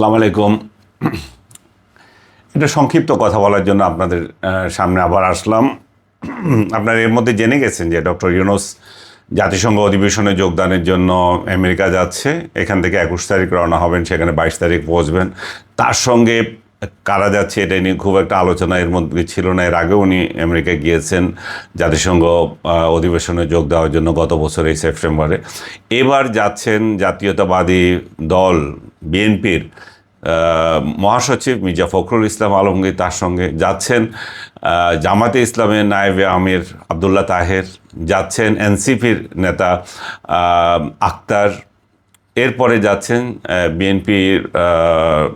আসসালামু আলাইকুম। এটা সংক্ষিপ্ত কথা বলার জন্য আপনাদের সামনে আবার আসলাম। আপনারা এর মধ্যে জেনে গেছেন যে ডক্টর ইউনুস জাতিসংঘ অধিবেশনে যোগদানের জন্য আমেরিকা যাচ্ছে। এখান থেকে একুশ তারিখ রওনা হবেন, সেখানে বাইশ তারিখ পৌঁছবেন তার সঙ্গে কারা যাচ্ছে এটা নিয়ে খুব একটা আলোচনা এর মধ্যে ছিল না। এর আগে উনি আমেরিকা গিয়েছেন জাতিসংঘ অধিবেশনে যোগ দেওয়ার জন্য গত বছর এই সেপ্টেম্বরে। এবার যাচ্ছেন জাতীয়তাবাদী দল, বিএনপির মহাসচিব মির্জা ফখরুল ইসলাম আলমগীর তার সঙ্গে যাচ্ছেন। জামাতে ইসলামের নায়েবে আমির আবদুল্লাহ তাহের যাচ্ছেন। এনসিপির নেতা আক্তার। এরপরে যাচ্ছেন বিএনপির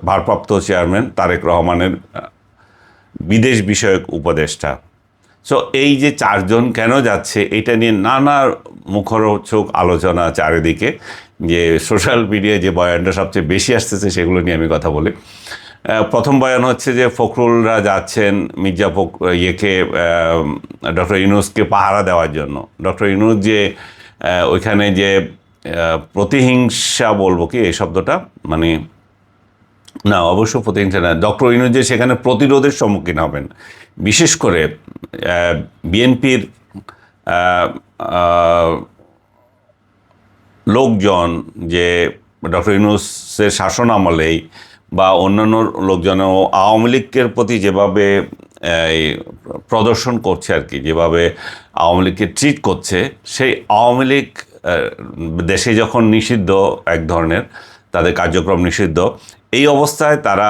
ভারপ্রাপ্ত চেয়ারম্যান তারেক রহমানের বিদেশ বিষয়ক উপদেষ্টা। সো এই যে চারজন কেন যাচ্ছে, এটা নিয়ে নানা মুখরোচক আলোচনা চারিদিকে, যে সোশ্যাল মিডিয়ায় যে বয়ানটা সবচেয়ে বেশি আসতেছে সেগুলো নিয়ে আমি কথা বলি। প্রথম বয়ান হচ্ছে যে ফখরুলরা যাচ্ছেন মির্জা ফখ, ইয়েকে ডক্টর ইউনুসকে পাহারা দেওয়ার জন্য। ডক্টর ইউনুস যে ওইখানে যে প্রতিহিংসা বলব কি, এই শব্দটা মানে না, অবশ্য প্রতিহিংসা না, ডক্টর ইনু যে সেখানে প্রতিরোধের সম্মুখীন হবেন। বিশেষ করে বিএনপির লোকজন যে ডক্টর ইউনুসের শাসন আমলেই বা অন্যান্য লোকজনও আওয়ামী লীগের প্রতি যেভাবে প্রদর্শন করছে আর কি, যেভাবে আওয়ামী লীগকে ট্রিট করছে, সেই আওয়ামী লীগ দেশে যখন নিষিদ্ধ এক ধরনের, তাদের কার্যক্রম নিষিদ্ধ এই অবস্থায় তারা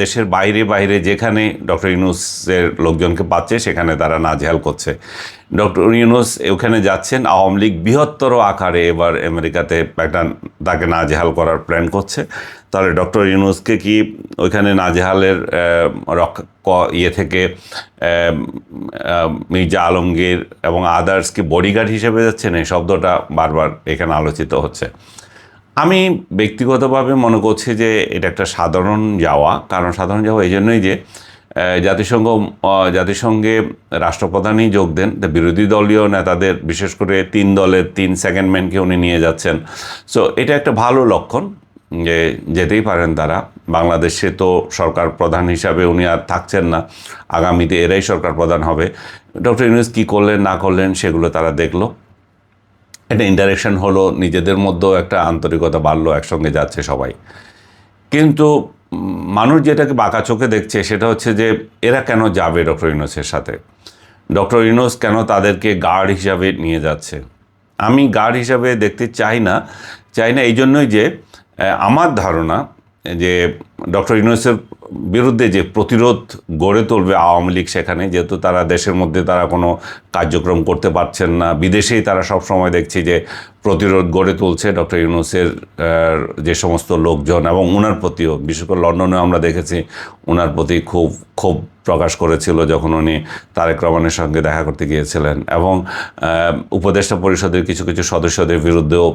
দেশের বাইরে বাইরে যেখানে ডক্টর ইউনুসের লোকজনকে পাচ্ছে, সেখানে তারা নাজেহাল করছে। ডক্টর ইউনুস ওখানে যাচ্ছেন, আওয়ামী লীগ বৃহত্তর আকারে এবার আমেরিকাতে একটা তাকে নাজেহাল করার প্ল্যান করছে। তাহলে ডক্টর ইউনুসকে কি ওইখানে নাজেহালের ইয়ে থেকে মির্জা আলমগীর এবং আদার্স কি বডিগার্ড হিসেবে যাচ্ছেন? এই শব্দটা বারবার এখানে আলোচিত হচ্ছে। আমি ব্যক্তিগতভাবে মনে করছি যে এটা একটা সাধারণ যাওয়া, কারণ সাধারণ যাওয়া এই জন্যই যে জাতিসংঘ জাতিসংঘে রাষ্ট্রপ্রধানই যোগ দেন। বিরোধী দলীয় নেতাদের, বিশেষ করে তিন দলের তিন সেকেন্ড ম্যানকে উনি নিয়ে যাচ্ছেন। সো এটা একটা ভালো লক্ষণ যে, যেতেই পারেন তারা। বাংলাদেশে তো সরকার প্রধান হিসাবে উনি আর থাকছেন না। আগামীতে এরাই সরকার প্রধান হবে। ডক্টর ইউনুস কী করলেন, না করলেন, সেগুলো তারা দেখল। একটা ইন্টারেকশন হলো, নিজেদের মধ্যেও একটা আন্তরিকতা বাড়লো, একসঙ্গে যাচ্ছে সবাই। কিন্তু মানুষ যেটাকে বাঁকা চোখে দেখছে, সেটা হচ্ছে যে এরা কেন যাবে ডক্টর ইউনুসের সাথে? ডক্টর ইউনুস কেন তাদেরকে গার্ড হিসাবে নিয়ে যাচ্ছে? আমি গার্ড হিসাবে দেখতে চাই না চাই না এই জন্যই যে আমার ধারণা যে ডক্টর ইউনুসের বিরুদ্ধে যে প্রতিরোধ গড়ে তুলবে আওয়ামী লীগ সেখানে, যেহেতু তারা দেশের মধ্যে তারা কোনো কার্যক্রম করতে পারছেন না, বিদেশেই তারা সব সময় দেখছি যে প্রতিরোধ গড়ে তুলছে ডক্টর ইউনুসের যে সমস্ত লোকজন এবং ওনার প্রতিও, বিশেষ করে লন্ডনে আমরা দেখেছি ওনার প্রতি খুব, ক্ষোভ প্রকাশ করেছিল যখন উনি তারেক রহমানের সঙ্গে দেখা করতে গিয়েছিলেন এবং উপদেষ্টা পরিষদের কিছু কিছু সদস্যদের বিরুদ্ধেও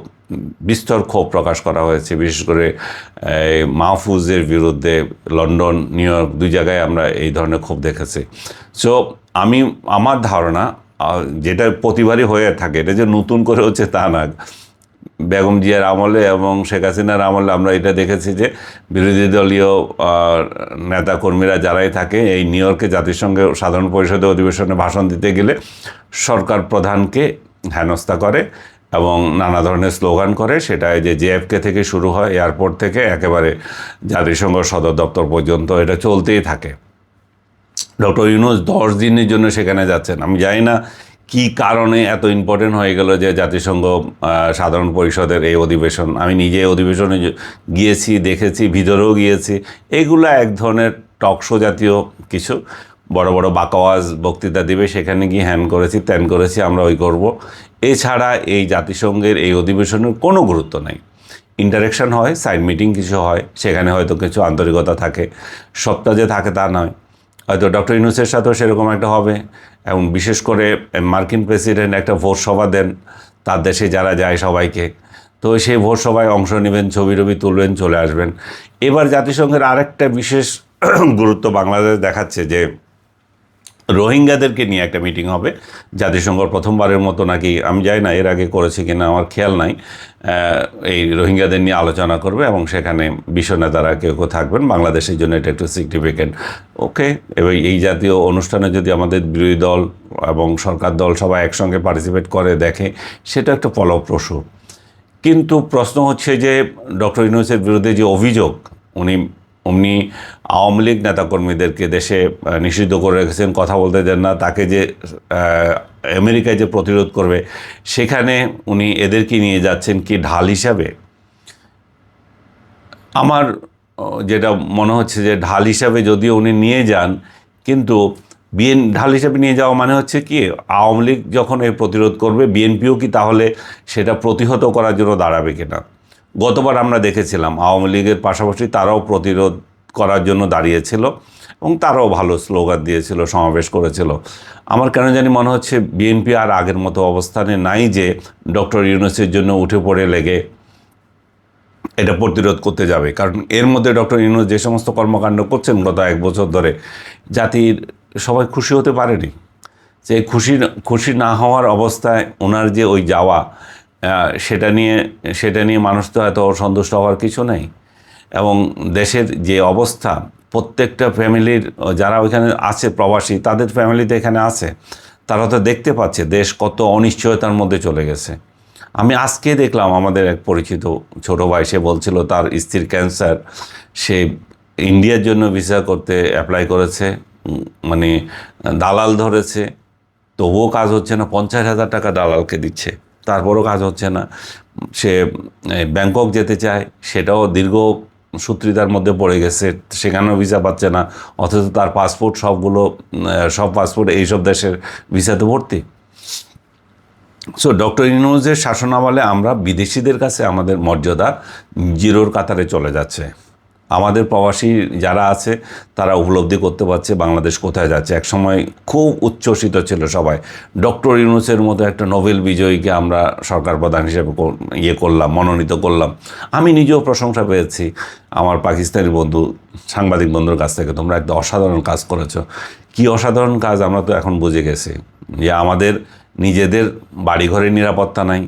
বিস্তর ক্ষোভ প্রকাশ করা হয়েছে, বিশেষ করে মাহফুজের বিরুদ্ধে লন্ডন, নিউ ইয়র্ক দুই জায়গায় আমরা এই ধরনের ক্ষোভ দেখেছি। সো আমি, আমার ধারণা যেটা প্রতিবারই হয়ে থাকে, এটা যে নতুন করে হচ্ছে তা না। বেগম জিয়ার আমলে এবং শেখ হাসিনার আমলে আমরা এটা দেখেছি যে বিরোধী দলীয় নেতাকর্মীরা যারাই থাকে, এই নিউ ইয়র্কে জাতিসংঘের সাধারণ পরিষদের অধিবেশনে ভাষণ দিতে গেলে সরকার প্রধানকে হেনস্থা করে এবং নানা ধরনের স্লোগান করে সেটা যে জেএফকে থেকে শুরু হয়, এয়ারপোর্ট থেকে একেবারে জাতিসংঘ সদর দপ্তর পর্যন্ত এটা চলতেই থাকে। ডক্টর ইউনুস দশ দিনের জন্য সেখানে যাচ্ছেন। আমি জানি না কি কারণে এত ইম্পর্টেন্ট হয়ে গেল যে জাতিসংঘ সাধারণ পরিষদের এই অধিবেশন। আমি নিজে অধিবেশনে গিয়েছি, দেখেছি, ভিতরেও গিয়েছি। এগুলো এক ধরনের টকশো জাতীয় কিছু। বড় বড় বাকাওয়াজ বক্তৃতা দিবে, সেখানে গিয়ে হ্যান করেছি ত্যান করেছি, আমরা ওই করব। এছাড়া এই জাতিসংঘের এই অধিবেশনের কোনো গুরুত্ব নেই। ইন্টারেকশন হয় সাইড মিটিং কিছু হয়, সেখানে হয়তো কিছু আন্তরিকতা থাকে। সবটা যে থাকে তা নয়। হয়তো ডক্টর ইউনুসের সাথেও সেরকম একটা হবে। এবং বিশেষ করে মার্কিন প্রেসিডেন্ট একটা ভোট সভা দেন, তার দেশে যারা যায় সবাইকে। তো সেই ভোট সভায় অংশ নেবেন, ছবি টবি তুলবেন, চলে আসবেন। এবার জাতিসংঘের আরেকটা বিশেষ গুরুত্ব বাংলাদেশ দেখাচ্ছে যে রোহিঙ্গাদেরকে নিয়ে একটা মিটিং হবে। জাতিসংঘ প্রথমবারের মতো নাকি, আমি যাই না এর আগে করেছে কিনা, আমার খেয়াল নাই। এই রোহিঙ্গাদের নিয়ে আলোচনা করবে এবং সেখানে বিশ্ব নেতারা কেউ কেউ থাকবেন। বাংলাদেশের জন্য এটা একটু সিগনিফিকেন্ট ওকে, এবং এই জাতীয় অনুষ্ঠানে যদি আমাদের বিরোধী দল এবং সরকার দল সবাই একসঙ্গে পার্টিসিপেট করে, দেখে, সেটা একটা ফলপ্রসূ। কিন্তু প্রশ্ন হচ্ছে যে ডক্টর ইউনুসের বিরুদ্ধে যে অভিযোগ, উনি উনি আওয়ামী লীগ নেতাকর্মীদেরকে দেশে নিষিদ্ধ করে রেখেছেন, কথা বলতে দেন না, তাকে যে আমেরিকায় যে প্রতিরোধ করবে, সেখানে উনি এদেরকে নিয়ে যাচ্ছেন কি ঢাল হিসাবে? আমার যেটা মনে হচ্ছে যে ঢাল হিসাবে যদিও উনি নিয়ে যান, কিন্তু বিএন, ঢাল হিসাবে নিয়ে যাওয়া মানে হচ্ছে কি, আওয়ামী লীগ যখন এই প্রতিরোধ করবে, বিএনপিও কি তাহলে সেটা প্রতিহত করার জন্য দাঁড়াবে কিনা? গতবার আমরা দেখেছিলাম, আওয়ামী লীগের পাশাপাশি তারাও প্রতিরোধ করার জন্য দাঁড়িয়েছিল এবং তারাও ভালো স্লোগান দিয়েছিল, সমাবেশ করেছিল। আমার কেন জানি মনে হচ্ছে বিএনপি আর আগের মতো অবস্থানে নাই যে ডক্টর ইউনুসের জন্য উঠে পড়ে লেগে এটা প্রতিরোধ করতে যাবে। কারণ এর মধ্যে ডক্টর ইউনুস যে সমস্ত কর্মকাণ্ড করছেন গত এক বছর ধরে, জাতির সবাই খুশি হতে পারেনি। যে খুশি খুশি না হওয়ার অবস্থায় ওনার যে ওই যাওয়া সেটা নিয়ে সেটা নিয়ে মানুষ তো এত সন্তুষ্ট হওয়ার কিছু নেই। এবং দেশের যে অবস্থা, প্রত্যেকটা ফ্যামিলির, যারা ওইখানে আছে প্রবাসী, তাদের ফ্যামিলিতে এখানে আছে। তারা তো দেখতে পাচ্ছে, দেশ কত অনিশ্চয়তার মধ্যে চলে গেছে। আমি আজকে দেখলাম আমাদের এক পরিচিত ছোট ভাই, সে বলছিল তার স্ত্রীর ক্যান্সার। সে ইন্ডিয়ার জন্য ভিসা করতে অ্যাপ্লাই করেছে মানে দালাল ধরেছে। তবুও কাজ হচ্ছে না, পঞ্চাশ হাজার টাকা দালালকে দিচ্ছে। তারপরও কাজ হচ্ছে না। সে ব্যাংকক যেতে চায়, সেটাও দীর্ঘ সূত্রিতার মধ্যে পড়ে গেছে, সেখানেও ভিসা পাচ্ছে না, অথচ তার পাসপোর্ট সবগুলো সব পাসপোর্ট এইসব দেশের ভিসাতে ভর্তি। সো ডক্টর ইউনুসের শাসনামলে আমরা বিদেশিদের কাছে আমাদের মর্যাদা জিরোর কাতারে চলে যাচ্ছে। আমাদের প্রবাসী যারা আছে, তারা উপলব্ধি করতে পারছে বাংলাদেশ কোথায় যাচ্ছে। একসময় খুব উচ্ছ্বসিত ছিল সবাই। ডক্টর ইউনুসের মতো একটা নোবেল বিজয়ীকে আমরা সরকার প্রধান হিসেবে ইয়ে করলাম, মনোনীত করলাম। আমি নিজেও প্রশংসা পেয়েছি। আমার পাকিস্তানি বন্ধু, সাংবাদিক বন্ধুর কাছ থেকে, তোমরা একটা অসাধারণ কাজ করেছ। কি অসাধারণ কাজ আমরা তো এখন বুঝে গেছি। যে আমাদের নিজেদের বাড়িঘরের নিরাপত্তা নাই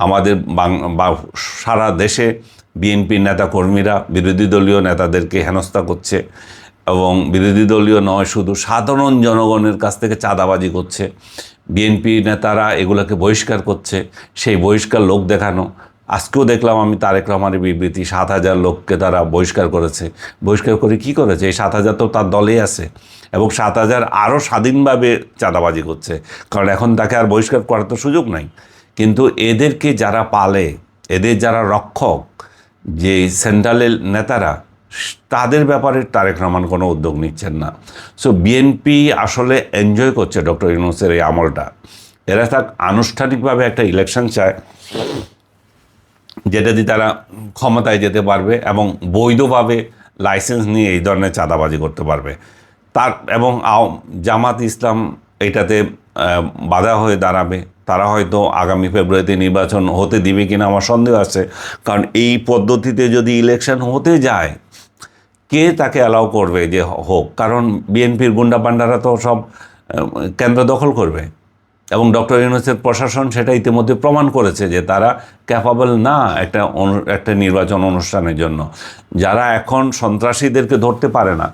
আমাদের বাং- সারা দেশে বিএনপির নেতাকর্মীরা, বিরোধী দলীয় নেতাদেরকে হেনস্থা করছে এবং বিরোধী দলীয় নয়, শুধু সাধারণ জনগণের কাছ থেকে চাঁদাবাজি করছে। বিএনপি নেতারা এগুলোকে বহিষ্কার করছে। সেই বহিষ্কার লোক দেখানো, আজকেও দেখলাম আমি তারেক রহমানের বিবৃতি, সাত হাজার লোককে তারা বহিষ্কার করেছে। বহিষ্কার করে কি করেছে? এই সাত হাজার তো তার দলেই আছে এবং সাত হাজার আরও স্বাধীনভাবে চাঁদাবাজি করছে। কারণ এখন তাকে আর বহিষ্কার করার তো সুযোগ নাই। কিন্তু এদেরকে যারা পালে, এদের যারা রক্ষক, যে সেন্ট্রালের নেতারা, তাদের ব্যাপারে তারেক রহমান কোনো উদ্যোগ নিচ্ছেন না। সো বিএনপি আসলে এনজয় করছে ডক্টর ইউনুসের এই আমলটা। এরা তার আনুষ্ঠানিকভাবে একটা ইলেকশন চায়, যেটা দিয়ে তারা ক্ষমতায় যেতে পারবে এবং বৈধভাবে লাইসেন্স নিয়ে এই ধরনের চাঁদাবাজি করতে পারবে। তার এবং জামাত ইসলাম এটাতে বাধা হয়ে দাঁড়াবে। তারা হয়তো আগামী ফেব্রুয়ারিতে নির্বাচন হতে দিবে কিনা আমার সন্দেহ আছে। কারণ এই পদ্ধতিতে যদি ইলেকশন হতে যায়, কে তাকে অ্যালাউ করবে যে হোক? কারণ বিএনপির গুন্ডা পান্ডারা তো সব কেন্দ্র দখল করবে। এবং ডক্টর ইউনুসের প্রশাসন সেটা ইতিমধ্যে প্রমাণ করেছে যে তারা ক্যাপাবল না একটা একটা নির্বাচন অনুষ্ঠানের জন্য। যারা এখন সন্ত্রাসীদেরকে ধরতে পারে না,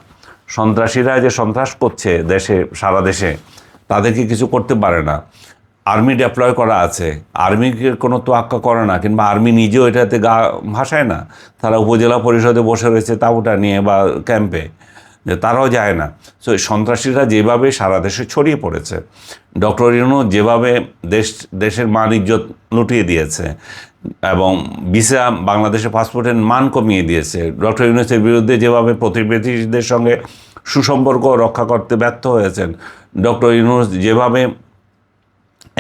সন্ত্রাসীরা যে সন্ত্রাস করছে দেশে, সারা দেশে, তাদেরকে কিছু করতে পারে না। আর্মি ডেপ্লয় করা আছে। আর্মিকে কোনো তোয়াক্কা করে না, কিংবা আর্মি নিজেও এটাতে গা ভাসায় না। তারা উপজেলা পরিষদে বসে রয়েছে তাবুটা নিয়ে বা ক্যাম্পে যে তারাও যায় না। সো সন্ত্রাসীরা যেভাবে সারা দেশে ছড়িয়ে পড়েছে, ডক্টর ইউনু যেভাবে দেশ, দেশের মান, ইজ্জত লুটিয়ে দিয়েছে, এবং ভিসা বাংলাদেশের পাসপোর্টের মান কমিয়ে দিয়েছে, ডক্টর ইউনুসের বিরুদ্ধে যেভাবে প্রতিবেশীদের সঙ্গে সুসম্পর্ক রক্ষা করতে ব্যর্থ হয়েছেন, ডক্টর ইউনুস যেভাবে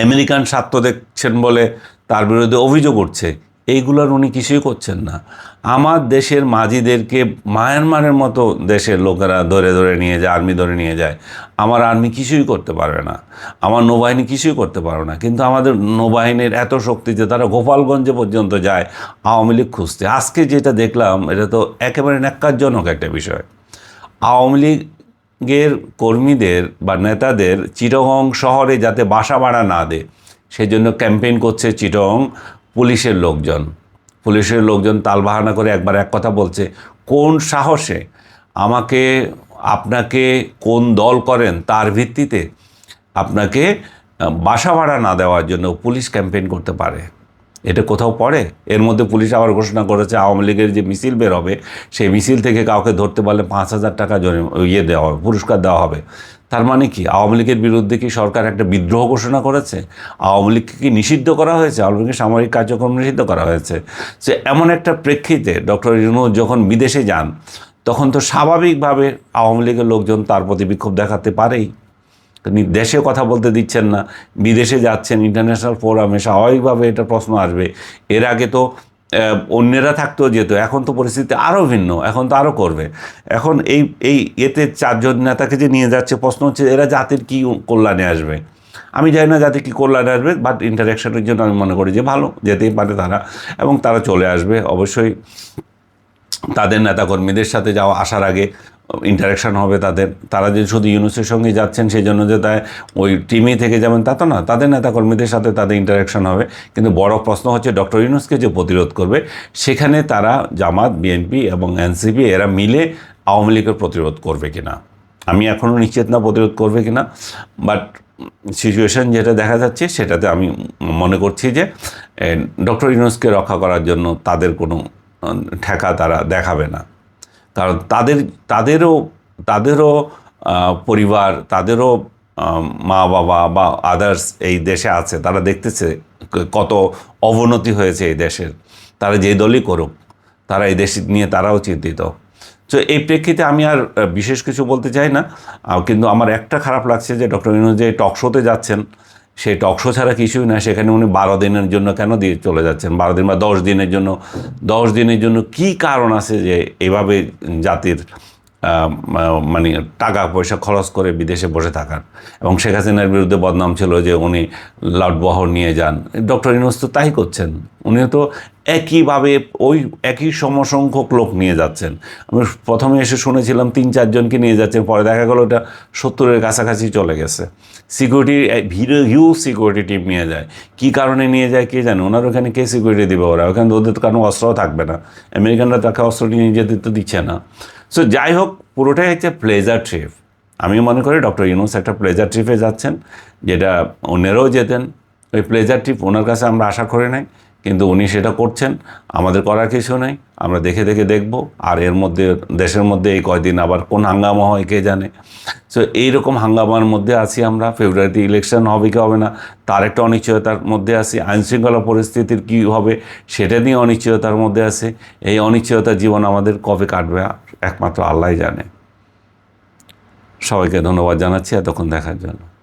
আমেরিকান স্বার্থ দেখছেন বলে তার বিরুদ্ধে অভিযোগ উঠছে। এইগুলোর উনি কিছুই করছেন না। আমার দেশের মাঝিদেরকে মায়ানমারের মতো দেশের লোকেরা ধরে ধরে নিয়ে যায়, আর্মি ধরে নিয়ে যায়। আমার আর্মি কিছুই করতে পারবে না। আমার নৌবাহিনী কিছুই করতে পারবে না। কিন্তু আমাদের নৌবাহিনীর এত শক্তি যে তারা গোপালগঞ্জে পর্যন্ত যায়, আওয়ামী লীগ খুঁজতে। আজকে যেটা দেখলাম, এটা তো একেবারে ন্যাক্কারজনক একটা বিষয়। আওয়ামী লীগ লীগের কর্মীদের বা নেতাদের চিটগং শহরে যাতে বাসা ভাড়া না দেয়, সেজন্য ক্যাম্পেইন করছে চিটগং পুলিশের লোকজন। পুলিশের লোকজন তালবাহানা করে একবার এক কথা বলছে, কোন সাহসে আমাকে, আপনাকে কোন দল করেন তার ভিত্তিতে আপনাকে বাসা ভাড়া না দেওয়ার জন্য পুলিশ ক্যাম্পেইন করতে পারে? এটা কোথাও পড়ে? এর মধ্যে পুলিশ আবার ঘোষণা করেছে, আওয়ামী লীগের যে মিছিল বের হবে সেই মিছিল থেকে কাউকে ধরতে পারলে পাঁচ হাজার টাকা ইয়ে দেওয়া হবে, পুরস্কার দেওয়া হবে। তার মানে কি? আওয়ামী লীগের বিরুদ্ধে কি সরকার একটা বিদ্রোহ ঘোষণা করেছে? আওয়ামী লীগকে কি নিষিদ্ধ করা হয়েছে? আওয়ামী লীগের সামরিক কার্যক্রম নিষিদ্ধ করা হয়েছে। সে এমন একটা প্রেক্ষিতে ডক্টর ইউনুস যখন বিদেশে যান, তখন তো স্বাভাবিকভাবে আওয়ামী লীগের লোকজন তার প্রতি বিক্ষোভ দেখাতে পারেই। তিনি দেশে কথা বলতে দিচ্ছেন না, বিদেশে যাচ্ছেন ইন্টারন্যাশনাল ফোরামে স্বাভাবিকভাবে এটা প্রশ্ন আসবে। এর আগে তো অন্যেরা থাকতেও যেত এখন তো পরিস্থিতি আরও ভিন্ন, এখন তো আরও করবে। এখন এই এই এতে চারজন নেতাকে যে নিয়ে যাচ্ছে, প্রশ্ন হচ্ছে এরা জাতির কী কল্যাণে আসবে? আমি জানি না যাতে কী কল্যাণে আসবে বাট ইন্টারাকশনের জন্য আমি মনে করি যে ভালো, যেতেই পারে তারা, এবং তারা চলে আসবে। অবশ্যই তাদের নেতাকর্মীদের সাথে যাওয়া, আসার আগে ইন্টারাকশন হবে তাদের। তারা যে শুধু ইউনুসের সঙ্গে যাচ্ছেন সেই জন্য যে তাই ওই টিমে থেকে যাবেন তা তো না, তাদের নেতাকর্মীদের সাথে তাদের ইন্টারাকশন হবে। কিন্তু বড় প্রশ্ন হচ্ছে ডক্টর ইউনুসকে যে প্রতিরোধ করবে, সেখানে তারা জামাত বিএনপি এবং এনসিপি এরা মিলে আওয়ামী লীগের প্রতিরোধ করবে কিনা? আমি এখনও নিশ্চিত না প্রতিরোধ করবে কিনা বাট সিচুয়েশন যেটা দেখা যাচ্ছে, সেটাতে আমি মনে করছি যে ডক্টর ইউনুসকে রক্ষা করার জন্য তাদের কোনো ঠেকা তারা দেখাবে না। তাদের, তাদেরও তাদেরও পরিবার, তাদেরও মা বাবা বা আদার্স এই দেশে আছে, তারা দেখতেছে কত অবনতি হয়েছে এই দেশের। তারা যে দলই করুক, তারা এই দেশ নিয়ে তারাও চিন্তিত। তো এই প্রেক্ষিতে আমি আর বিশেষ কিছু বলতে চাই না। কিন্তু আমার একটা খারাপ লাগছে যে ডক্টর ইউনুস যে টক শোতে যাচ্ছেন সেই টকশো ছাড়া কিছুই না, সেখানে উনি বারো দিনের জন্য কেন দিয়ে চলে যাচ্ছেন? বারো দিন বা দশ দিনের জন্য, দশ দিনের জন্য কি কারণ আছে যে এভাবে জাতির মানে টাকা, পয়সা খরচ করে বিদেশে বসে থাকার। এবং শেখ হাসিনার বিরুদ্ধে বদনাম ছিল যে উনি লাটবহর নিয়ে যান। ডক্টর ইউনুস তো তাই করছেন। উনি তো একইভাবে ওই একই সমসংখ্যক লোক নিয়ে যাচ্ছেন। আমি প্রথমে এসে শুনেছিলাম তিন চারজনকে নিয়ে যাচ্ছেন, পরে দেখা গেলো এটা সত্তরের কাছাকাছি চলে গেছে। সিকিউরিটি, ভিড়ে হিউজ সিকিউরিটি টিম নিয়ে যায়। কী কারণে নিয়ে যায় কে জানে? ওনার ওখানে কে সিকিউরিটি দেবে ওরা? ওখানে ওদের তো কোনো অস্ত্রও থাকবে না। আমেরিকানরা তাকে অস্ত্র নিয়ে যেতে তো দিচ্ছে না। সো যাই হোক পুরোটাই হচ্ছে প্লেজার ট্রিপ আমি মনে করি ডক্টর ইউনুস একটা প্লেজার ট্রিপে যাচ্ছেন, যেটা অন্যেরাও যেতেন। ওই প্লেজার ট্রিপ ওনার কাছে আমরা আশা করি নাই, কিন্তু উনি সেটা করছেন। আমাদের করার কিছু নেই, আমরা দেখে দেখে দেখব, আর এর মধ্যে, দেশের মধ্যে এই কয়দিন আবার কোন হাঙ্গামা হয় কে জানে। সো এইরকম হাঙ্গামার মধ্যে আছি আমরা ফেব্রুয়ারিতে ইলেকশন হবে কি হবে না, তার একটা অনিশ্চয়তার মধ্যে আছি, আইনশৃঙ্খলা পরিস্থিতির কী হবে, সেটা নিয়ে অনিশ্চয়তার মধ্যে আছে। এই অনিশ্চয়তার জীবন আমাদের কবে কাটবে একমাত্র আল্লাহ জানে। সবাইকে ধন্যবাদ জানাচ্ছি এতক্ষণ দেখার জন্য।